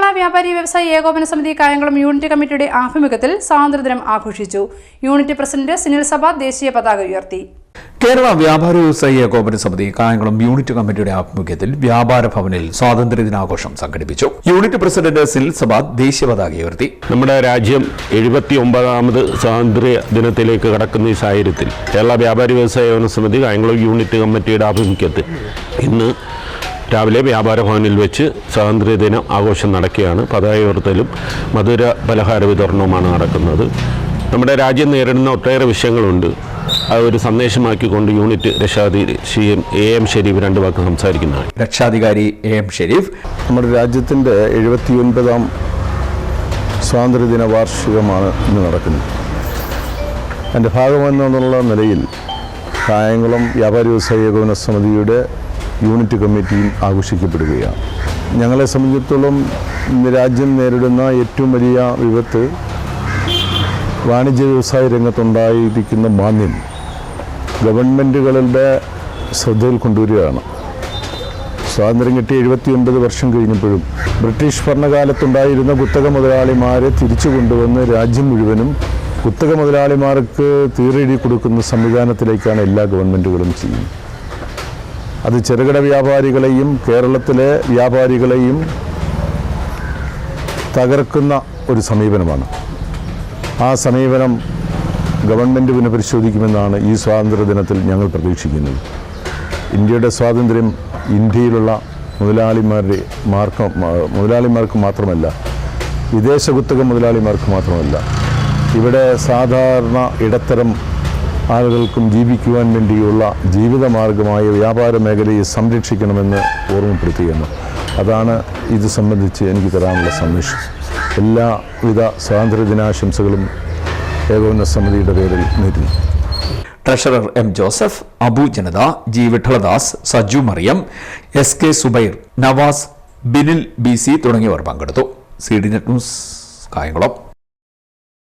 കേരള വ്യാപാരി വ്യവസായി ഏകോപന സമിതി കായംകുളം യൂണിറ്റ് കമ്മിറ്റിയുടെ ആഭിമുഖ്യത്തിൽ സ്വാതന്ത്ര്യദിനം ആഘോഷിച്ചു. യൂണിറ്റ് പ്രസിഡന്റ് സുനിൽ സഭ ദേശീയ പതാക ഉയർത്തി. കേരള വ്യാപാര വ്യവസായി ഏകോപന സമിതി കായംകുളം യൂണിറ്റ് കമ്മിറ്റിയുടെ ആഭിമുഖ്യത്തിൽ വ്യാപാര ഭവനിൽ സ്വാതന്ത്ര്യ ദിനാഘോഷം സംഘടിപ്പിച്ചു. യൂണിറ്റ് പ്രസിഡന്റ് സിൽ സബാദ് ദേശീയ പതാക ഉയർത്തി. നമ്മുടെ രാജ്യം എഴുപത്തി ഒമ്പതാമത് സ്വാതന്ത്ര്യ ദിനത്തിലേക്ക് കടക്കുന്ന ഈ സാഹചര്യത്തിൽ കേരള വ്യാപാരി വ്യവസായ ഏകോപന സമിതി കായംകുളം യൂണിറ്റ് കമ്മിറ്റിയുടെ ആഭിമുഖ്യത്തിൽ ഇന്ന് രാവിലെ വ്യാപാര ഭവനിൽ വെച്ച് സ്വാതന്ത്ര്യദിന ആഘോഷം നടക്കുകയാണ്. പതാക ഉയർത്തലും മധുര പലഹാര വിതരണവുമാണ് നടക്കുന്നത്. നമ്മുടെ രാജ്യം നേരിടുന്ന ഒട്ടേറെ വിഷയങ്ങളുണ്ട്. അത് ഒരു സന്ദേശമാക്കിക്കൊണ്ട് unit രക്ഷാധി C M A M Sherif രണ്ട് വാക്ക് സംസാരിക്കുന്നതാണ്. രക്ഷാധികാരി എ എം ഷെരീഫ്. നമ്മുടെ രാജ്യത്തിന്റെ എഴുപത്തിയൊൻപതാം സ്വാതന്ത്ര്യദിന വാർഷികമാണ് ഇന്ന് നടക്കുന്നത്. എന്റെ ഭാഗമെന്നുള്ള നിലയിൽ കായംകുളം വ്യാപാരി വ്യവസായ ഏകോപന സമിതിയുടെ യൂണിറ്റ് കമ്മിറ്റിയും ആഘോഷിക്കപ്പെടുകയാണ്. ഞങ്ങളെ സംബന്ധിച്ചിടത്തോളം രാജ്യം നേരിടുന്ന ഏറ്റവും വലിയ വിപത്ത് വാണിജ്യ വ്യവസായ രംഗത്തുണ്ടായിരിക്കുന്ന മാന്യം ഗവൺമെന്റുകളുടെ ശ്രദ്ധയിൽ കൊണ്ടുവരികയാണ്. സ്വാതന്ത്ര്യം കിട്ടി എഴുപത്തി ഒൻപത് വർഷം കഴിഞ്ഞപ്പോഴും ബ്രിട്ടീഷ് ഭരണകാലത്തുണ്ടായിരുന്ന കുത്തക മുതലാളിമാരെ തിരിച്ചു കൊണ്ടുവന്ന് രാജ്യം മുഴുവനും കുത്തക മുതലാളിമാർക്ക് തീറെഴുതി കൊടുക്കുന്ന സംവിധാനത്തിലേക്കാണ് എല്ലാ ഗവൺമെന്റുകളും ചെയ്യുന്നത്. അത് ചെറുകിട വ്യാപാരികളെയും കേരളത്തിലെ വ്യാപാരികളെയും തകർക്കുന്ന ഒരു സമീപനമാണ്. ആ സമീപനം ഗവൺമെന്റ് പുനഃപരിശോധിക്കുമെന്നാണ് ഈ സ്വാതന്ത്ര്യദിനത്തിൽ ഞങ്ങൾ പ്രതീക്ഷിക്കുന്നത്. ഇന്ത്യയുടെ സ്വാതന്ത്ര്യം ഇന്ത്യയിലുള്ള മുതലാളിമാരുടെ മാർക്ക് മുതലാളിമാർക്ക് മാത്രമല്ല വിദേശ കുത്തക മുതലാളിമാർക്ക് മാത്രമല്ല. ഇവിടെ സാധാരണ ഇടത്തരം ആളുകൾക്കും ജീവിക്കുവാൻ വേണ്ടിയുള്ള ജീവിതമാർഗമായ വ്യാപാര മേഖലയെ സംരക്ഷിക്കണമെന്ന് ഓർമ്മപ്പെടുത്തുകയാണ് അതാണ് ഇത് സംബന്ധിച്ച് എനിക്ക് തരാനുള്ള സന്ദേശം. എല്ലാവിധ സ്വാതന്ത്ര്യ ദിനാശംസകളും ഏകോപന സമിതിയുടെ പേരിൽ നേരുന്നു. Treasurer M Joseph Abu Janatha G Vithaladas Saju Mariyam S K Subair Navas Binil B C തുടങ്ങിയവർ പങ്കെടുത്തു. C D net news Kayamkulam.